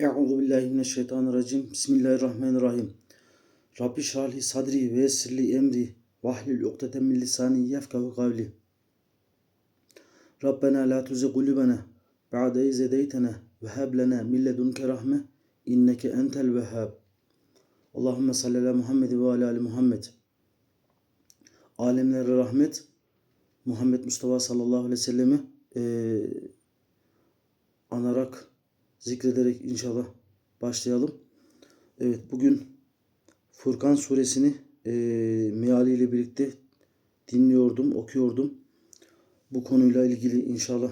Euzu billahi mineşşeytanirracim. Bismillahirrahmanirrahim. Rabbi şrahli sadri ve yessirli emri vahlul ukdeten min lisani yefkahu kavli. Rabbena la tuzigh kulubana ba'de iz hedeytena ve hab lana min ledunke rahme inneke entel vehhab. Allahumme salli ala Muhammed ve ala ali Muhammed. Alemlere rahmet Muhammed Mustafa sallallahu aleyhi ve sellemi eee, anarak zikrederek inşallah başlayalım. Evet bugün Furkan suresini eee mealiyle birlikte dinliyordum, okuyordum. Bu konuyla ilgili inşallah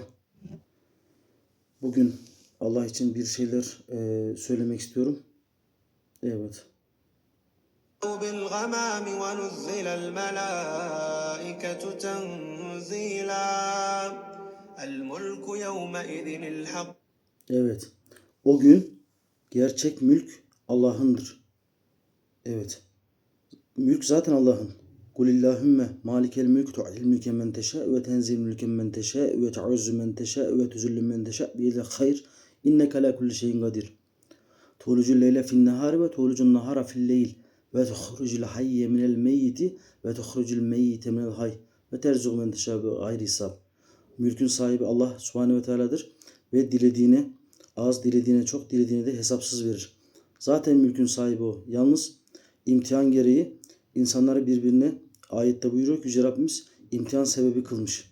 bugün Allah için bir şeyler eee, söylemek istiyorum. Evet. بالغمام ونزل الملائكة تنزيلا الملك يومئذ الحق Evet. O gün gerçek mülk Allah'ındır. Evet. Mülk zaten Allah'ın. Kulillahümme malikel mülk tu'til mülke men teşâ ve tenzil mülke men teşâ ve tu'uzzu men teşâ ve tuzillu men teşâ biyedil hayr inneke ala kulli şeyin kadir. Tuğlucul leyle fin nehari ve tuğlucul nahara fil leyl ve tuhrucul hayye minel meyyiti ve tuhrucul meyyite minel hay ve terzuq men teşâ bi gayri. Mülkün sahibi Allah subhanehu ve teala'dır ve dilediğine az, dilediğine çok, dilediğine de hesapsız verir. Zaten mülkün sahibi o. Yalnız imtihan gereği insanları birbirine ayette buyuruyor ki Yüce Rabbimiz imtihan sebebi kılmış.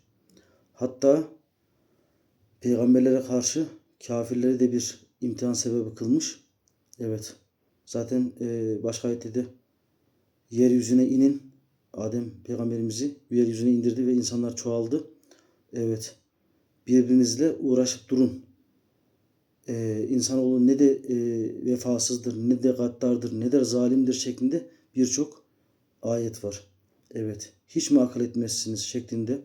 Hatta peygamberlere karşı kafirleri de bir imtihan sebebi kılmış. Evet. Zaten e, başka ayette de yeryüzüne inin Adem peygamberimizi yeryüzüne indirdi ve insanlar çoğaldı. Evet. Birbirinizle uğraşıp durun. Ee, insanoğlu ne de e, vefasızdır, ne de gaddardır, ne de zalimdir şeklinde birçok ayet var. Evet. Hiç mi akıl etmezsiniz şeklinde.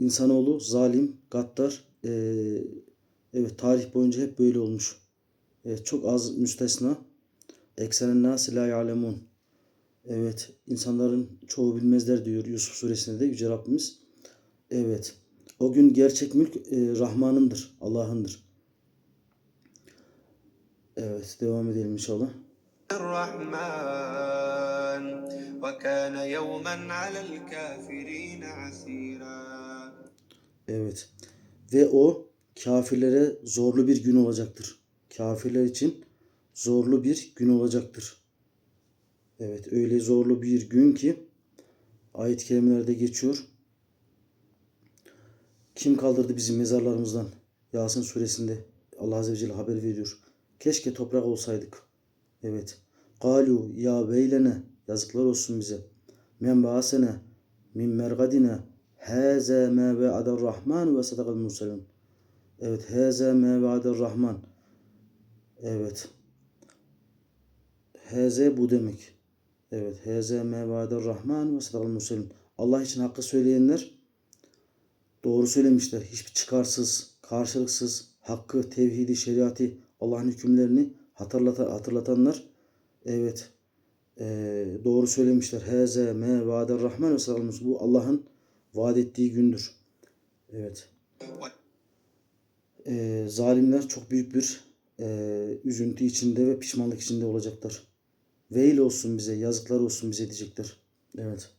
İnsanoğlu zalim, gaddar, e, evet tarih boyunca hep böyle olmuş. Evet, çok az müstesna. Eksenen nasi la ya'lemun. Evet, insanların çoğu bilmezler diyor Yusuf suresinde de Yüce Rabbimiz. Evet. O gün gerçek mülk e, Rahman'ındır, Allah'ındır. Evet devam edelim inşallah. Evet. Ve o kafirlere zorlu bir gün olacaktır. Kafirler için zorlu bir gün olacaktır. Evet öyle zorlu bir gün ki ayet kelimelerde geçiyor. Kim kaldırdı bizi mezarlarımızdan? Yasin suresinde Allah Azze ve Celle haber veriyor. Keşke toprak olsaydık. Evet. Galu ya veylene yazıklar olsun bize. Men ba'asene min mergadine haza ma ve'adar rahman ve sadakal murselun. Evet. Haza ma ve'adar rahman. Evet. Haze bu demek. Evet. Haza ma ve'adar rahman ve sadakal murselun. Allah için hakkı söyleyenler doğru söylemişler. Hiçbir çıkarsız, karşılıksız, hakkı, tevhidi, şeriatı, Allah'ın hükümlerini hatırlata, hatırlatanlar evet e, doğru söylemişler. Heze me vader rahman ve Bu Allah'ın vaat ettiği gündür. Evet. E, zalimler çok büyük bir e, üzüntü içinde ve pişmanlık içinde olacaklar. Veil olsun bize, yazıklar olsun bize diyecekler. Evet.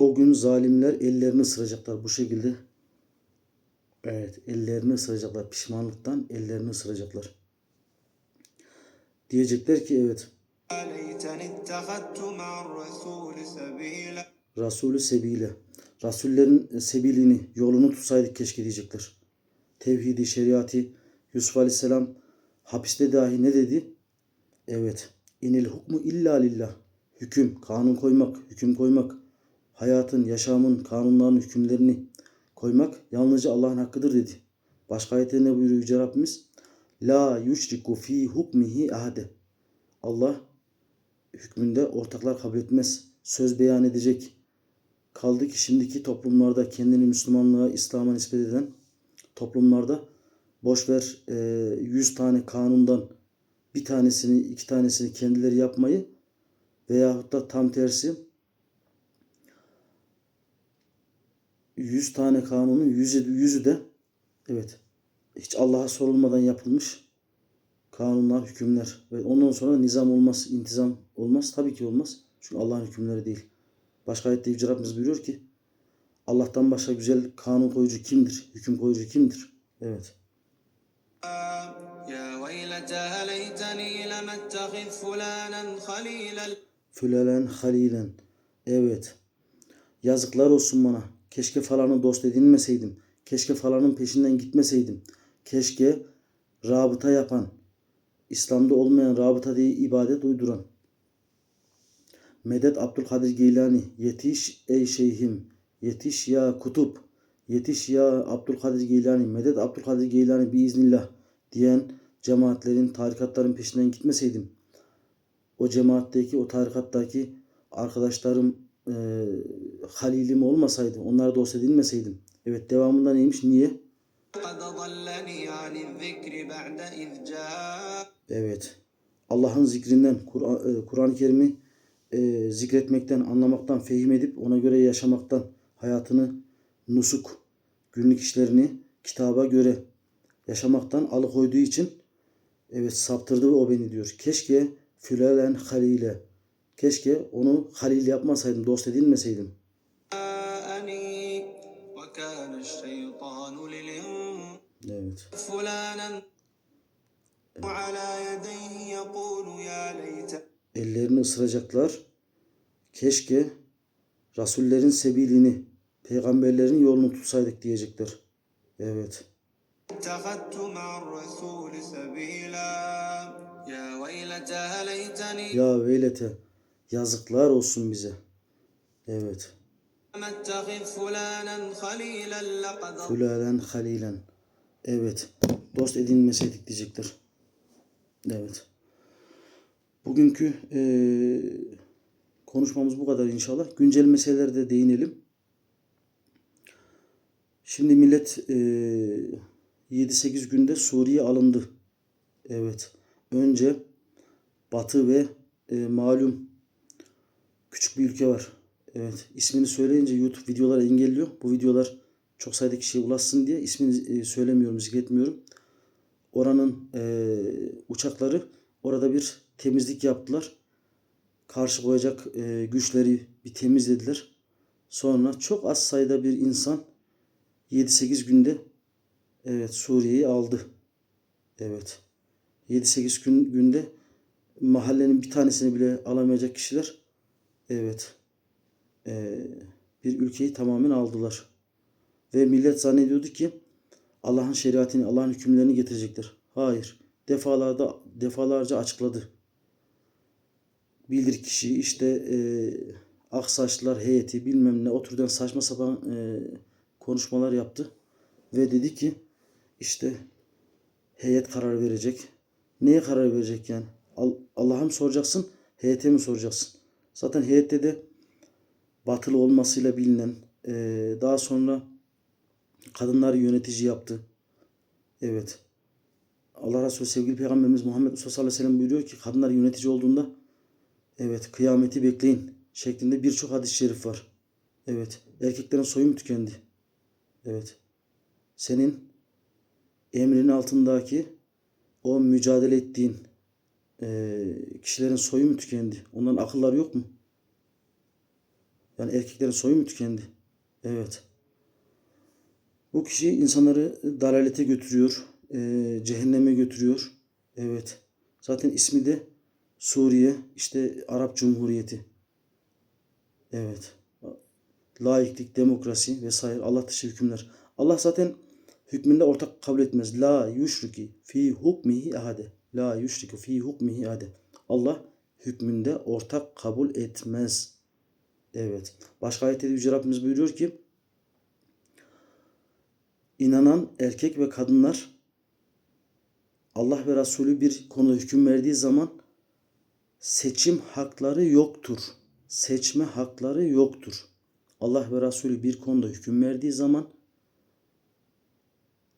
O gün zalimler ellerini ısıracaklar bu şekilde. Evet ellerini ısıracaklar. Pişmanlıktan ellerini ısıracaklar. Diyecekler ki evet. Resulü sebile. Rasullerin sebilini, yolunu tutsaydık keşke diyecekler. Tevhidi, şeriatı, Yusuf Aleyhisselam hapiste dahi ne dedi? Evet. İnil hukmu illa lillah. Hüküm, kanun koymak, hüküm koymak. Hayatın, yaşamın, kanunların hükümlerini koymak yalnızca Allah'ın hakkıdır dedi. Başka ayette ne buyuruyor Yüce Rabbimiz? La yuşriku fi hukmihi ahade. Allah hükmünde ortaklar kabul etmez. Söz beyan edecek. Kaldı ki şimdiki toplumlarda kendini Müslümanlığa, İslam'a nispet eden toplumlarda boş ver e, 100 tane kanundan bir tanesini, iki tanesini kendileri yapmayı veyahut da tam tersi 100 tane kanunun 100'ü, 100'ü de evet hiç Allah'a sorulmadan yapılmış kanunlar, hükümler ve ondan sonra nizam olmaz, intizam olmaz. Tabii ki olmaz. Çünkü Allah'ın hükümleri değil. Başka ayette Yüce Rabbimiz buyuruyor ki Allah'tan başka güzel kanun koyucu kimdir? Hüküm koyucu kimdir? Evet. Fülelen halilen. Evet. Yazıklar olsun bana. Keşke falanı dost edinmeseydim. Keşke falanın peşinden gitmeseydim. Keşke rabıta yapan, İslam'da olmayan rabıta diye ibadet uyduran. Medet Abdülkadir Geylani. Yetiş ey şeyhim. Yetiş ya kutup. Yetiş ya Abdülkadir Geylani. Medet Abdülkadir Geylani biiznillah diyen cemaatlerin, tarikatların peşinden gitmeseydim o cemaatteki, o tarikattaki arkadaşlarım e, halilim olmasaydı, onlara dost edilmeseydim. Evet devamında neymiş? Niye? Evet. Allah'ın zikrinden, e, Kur'an-ı Kur Kerim'i e, zikretmekten, anlamaktan, fehim edip ona göre yaşamaktan hayatını nusuk, günlük işlerini kitaba göre yaşamaktan alıkoyduğu için evet saptırdı o beni diyor. Keşke fülelen halile Keşke onu halil yapmasaydım, dost edinmeseydim. Evet. evet. Ellerini ısıracaklar. Keşke Rasullerin sebilini, peygamberlerin yolunu tutsaydık diyecekler. Evet. Ya veylete Yazıklar olsun bize. Evet. Fulanen halilen. Evet. Dost edinmeseydik diyecektir. Evet. Bugünkü e, konuşmamız bu kadar inşallah. Güncel meselelerde değinelim. Şimdi millet e, 7-8 günde Suriye alındı. Evet. Önce Batı ve e, malum küçük bir ülke var. Evet. ismini söyleyince YouTube videoları engelliyor. Bu videolar çok sayıda kişiye ulaşsın diye ismini e, söylemiyorum, zikretmiyorum. Oranın e, uçakları orada bir temizlik yaptılar. Karşı koyacak e, güçleri bir temizlediler. Sonra çok az sayıda bir insan 7-8 günde evet Suriye'yi aldı. Evet. 7-8 gün günde mahallenin bir tanesini bile alamayacak kişiler evet e, bir ülkeyi tamamen aldılar. Ve millet zannediyordu ki Allah'ın şeriatını, Allah'ın hükümlerini getirecekler. Hayır. Defalarda defalarca açıkladı. Bildir kişi işte e, aksaçlılar heyeti bilmem ne o türden saçma sapan e, konuşmalar yaptı. Ve dedi ki işte heyet karar verecek. Neye karar verecek yani? Al- Allah'a mı soracaksın? Heyete mi soracaksın? Zaten heyette de batılı olmasıyla bilinen e, daha sonra kadınları yönetici yaptı. Evet. Allah Resulü sevgili Peygamberimiz Muhammed sallallahu aleyhi ve sellem buyuruyor ki kadınlar yönetici olduğunda evet kıyameti bekleyin şeklinde birçok hadis-i şerif var. Evet. Erkeklerin soyu mu tükendi? Evet. Senin emrin altındaki o mücadele ettiğin eee, kişilerin soyu mu tükendi? Onların akılları yok mu? Yani erkeklerin soyu mu tükendi? Evet. Bu kişi insanları dalalete götürüyor, eee, cehenneme götürüyor. Evet. Zaten ismi de Suriye, işte Arap Cumhuriyeti. Evet. Laiklik, demokrasi vesaire Allah dışı hükümler. Allah zaten hükmünde ortak kabul etmez. La yuşriki fi hukmihi ahade. La yuşriku fi hukmihi ahade. Allah hükmünde ortak kabul etmez. Evet. Başka ayette de Yüce Rabbimiz buyuruyor ki inanan erkek ve kadınlar Allah ve Resulü bir konuda hüküm verdiği zaman seçim hakları yoktur. Seçme hakları yoktur. Allah ve Resulü bir konuda hüküm verdiği zaman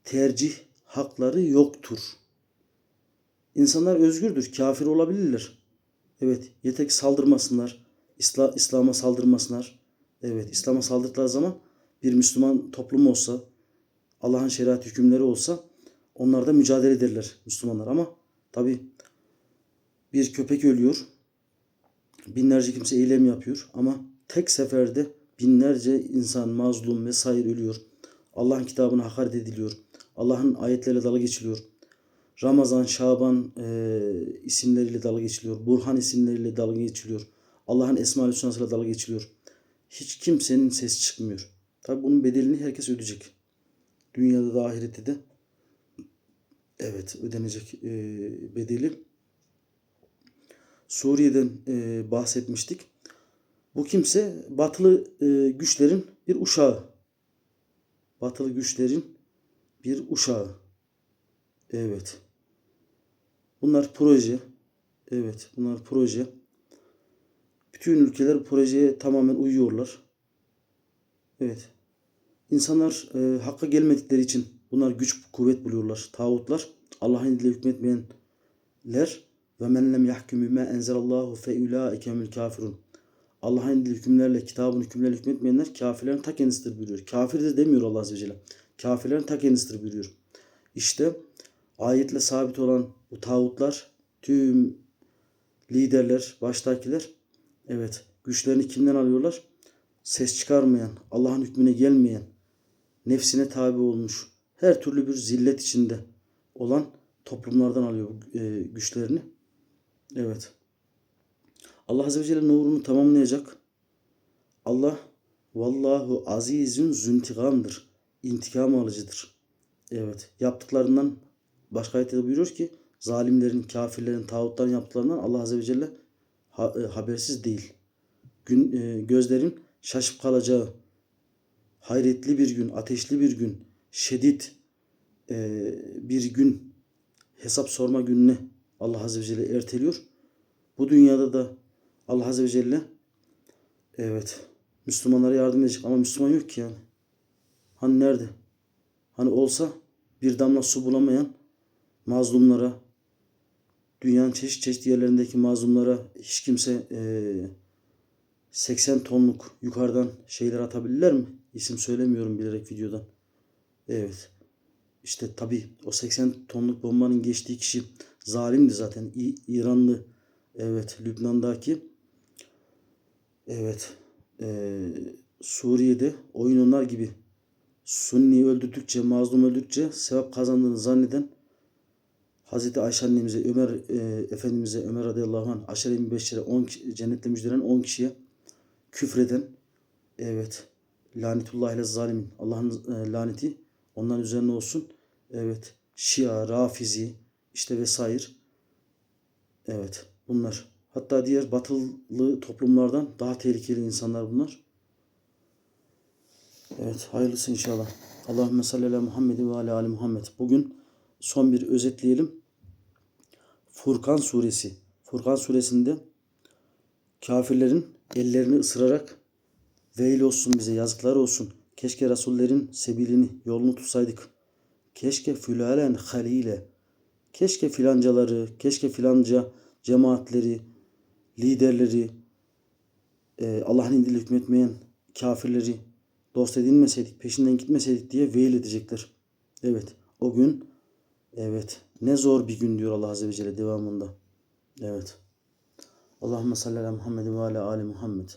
tercih hakları yoktur. İnsanlar özgürdür. Kafir olabilirler. Evet. Yeter ki saldırmasınlar. İsla, İslam'a saldırmasınlar. Evet. İslam'a saldırdıkları zaman bir Müslüman toplum olsa Allah'ın şeriat hükümleri olsa onlar da mücadele ederler Müslümanlar ama tabi bir köpek ölüyor. Binlerce kimse eylem yapıyor ama tek seferde binlerce insan mazlum vesaire ölüyor. Allah'ın kitabına hakaret ediliyor. Allah'ın ayetleriyle dalga geçiliyor. Ramazan, Şaban e, isimleriyle dalga geçiliyor. Burhan isimleriyle dalga geçiliyor. Allah'ın Esma-ül Hüsna'sıyla dalga geçiliyor. Hiç kimsenin sesi çıkmıyor. Tabi bunun bedelini herkes ödeyecek. Dünyada da ahirette de evet ödenecek e, bedeli. Suriye'den e, bahsetmiştik. Bu kimse batılı e, güçlerin bir uşağı. Batılı güçlerin bir uşağı. Evet. Bunlar proje. Evet, bunlar proje. Bütün ülkeler projeye tamamen uyuyorlar. Evet. İnsanlar e, hakka gelmedikleri için bunlar güç kuvvet buluyorlar. Tağutlar Allah'ın izniyle hükmetmeyenler ve men lem yahkum bima enzelallahu fe ulaike kafirun. Allah'ın izniyle hükümlerle, kitabın hükümlerle hükmetmeyenler kafirlerin ta kendisidir buyuruyor. Kafir de demiyor Allah Azze ve Celle. Kafirlerin ta kendisidir buyuruyor. İşte ayetle sabit olan bu tağutlar, tüm liderler, baştakiler evet güçlerini kimden alıyorlar? Ses çıkarmayan, Allah'ın hükmüne gelmeyen, nefsine tabi olmuş, her türlü bir zillet içinde olan toplumlardan alıyor e, güçlerini. Evet. Allah Azze ve Celle nurunu tamamlayacak. Allah vallahu azizün züntigamdır. İntikam alıcıdır. Evet. Yaptıklarından başka ayette de buyuruyor ki zalimlerin, kafirlerin, tağutların yaptıklarından Allah Azze ve Celle ha- e, habersiz değil. Gün, e, gözlerin şaşıp kalacağı hayretli bir gün, ateşli bir gün, şiddet e, bir gün hesap sorma gününe Allah Azze ve Celle erteliyor. Bu dünyada da Allah Azze ve Celle evet Müslümanlara yardım edecek ama Müslüman yok ki yani. Hani nerede? Hani olsa bir damla su bulamayan mazlumlara, dünyanın çeşit çeşit yerlerindeki mazlumlara hiç kimse eee 80 tonluk yukarıdan şeyler atabilirler mi? İsim söylemiyorum bilerek videodan. Evet. İşte tabi o 80 tonluk bombanın geçtiği kişi zalimdi zaten. İ- İranlı evet Lübnan'daki evet eee, Suriye'de oyun onlar gibi Sunni öldürdükçe, mazlum öldürdükçe sevap kazandığını zanneden Hazreti Ayşe annemize, Ömer e, Efendimiz'e, Ömer radıyallahu anh, aşere-i mübeşşere 10 kişi- cennetle müjdelen 10 kişiye küfreden evet lanetullahi ile zalimin Allah'ın e, laneti onların üzerine olsun. Evet Şia, Rafizi işte vesaire. Evet bunlar. Hatta diğer batılı toplumlardan daha tehlikeli insanlar bunlar. Evet hayırlısı inşallah. Allahümme salli ala Muhammed ve ala ali Muhammed. Bugün son bir özetleyelim. Furkan suresi. Furkan suresinde kafirlerin ellerini ısırarak veil olsun bize yazıklar olsun. Keşke Resullerin sebilini, yolunu tutsaydık. Keşke fülalen halile. Keşke filancaları, keşke filanca cemaatleri, liderleri, e, Allah'ın indiriyle hükmetmeyen kafirleri dost edinmeseydik, peşinden gitmeseydik diye veil edecekler. Evet, o gün evet ne zor bir gün diyor Allah Azze ve Celle devamında. Evet. Allahümme salli ala Muhammed ve ala ali Muhammed.